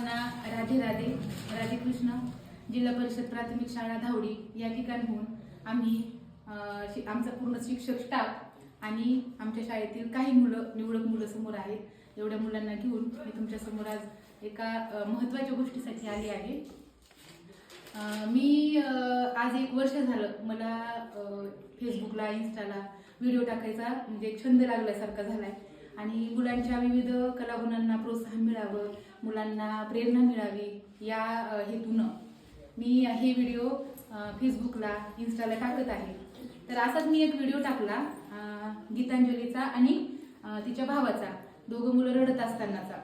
सर्वांना राधे राधे राधे कृष्ण जिल्हा परिषद प्राथमिक शाळा धावडी या ठिकाणहून आम्ही शि- आमचा पूर्ण शिक्षक स्टाफ आणि आमच्या शाळेतील काही मुलं निवडक मुलं समोर आहेत. एवढ्या मुलांना घेऊन मी तुमच्यासमोर आज एका महत्त्वाच्या गोष्टीसाठी आली आहे. मी आज एक वर्ष झालं मला फेसबुकला इन्स्टाला व्हिडिओ टाकायचा म्हणजे एक छंद लागल्यासारखा झाला आहे आणि मुलांच्या विविध कलागुणांना प्रोत्साहन मिळावं मुलांना प्रेरणा मिळावी या हेतूनं मी हे व्हिडिओ फेसबुकला इन्स्टाला टाकत आहे. तर असाच मी एक व्हिडिओ टाकला गीतांजलीचा आणि तिच्या भावाचा दोघं मुलं रडत असतानाचा.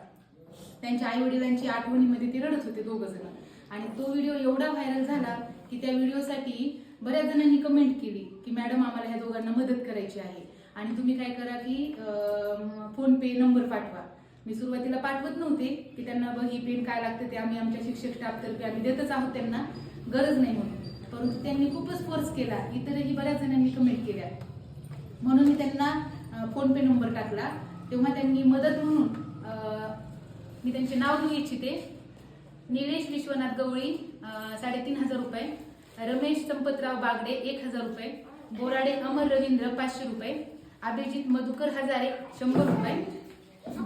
त्यांच्या आई वडिलांची आठवणीमध्ये ते रडत होते दोघं जण. आणि तो व्हिडिओ एवढा व्हायरल झाला की त्या व्हिडिओसाठी बऱ्याच जणांनी कमेंट केली की मॅडम आम्हाला ह्या दोघांना मदत करायची आहे. आणि तुम्ही काय करा की फोन पे नंबर पाठवा. मी सुरुवातीला पाठवत नव्हते की त्यांना ब ही पेन काय लागतं ते आम्ही आमच्या शिक्षक स्टाफतर्फे आम्ही देतच आहोत त्यांना. गरज नाही म्हणून. परंतु त्यांनी खूपच फोर्स केला. इतरही बऱ्याच जणांनी कमेंट केल्या. म्हणून मी त्यांना फोन पे नंबर टाकला. तेव्हा त्यांनी मदत म्हणून मी त्यांचे नाव घेऊ इच्छिते. निलेश विश्वनाथ गवळी साडेतीन हजार रुपये. रमेश संपतराव बागडे एक हजार रुपये. बोराडे अमर रवींद्र पाचशे रुपये. अभिजित मधुकर हजारे शंभर रुपये.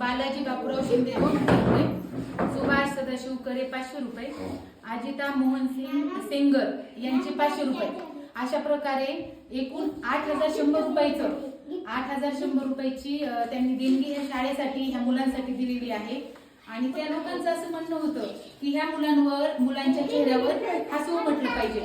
बालाजी बापूराव शिंदे दोन हजार रुपये. सुभाष सदाशिव करे पाचशे रुपये. अजिता मोहन सिंग सेंगर यांचे पाचशे रुपये. अशा प्रकारे एकूण आठ हजार शंभर रुपयाचं आठ हजार शंभर रुपयाची त्यांनी देणगी ह्या शाळेसाठी ह्या मुलांसाठी दिलेली आहे. आणि त्या लोकांचं असं म्हणणं होतं की ह्या मुलांवर मुलांच्या चेहऱ्यावर हसवं म्हटलं पाहिजे.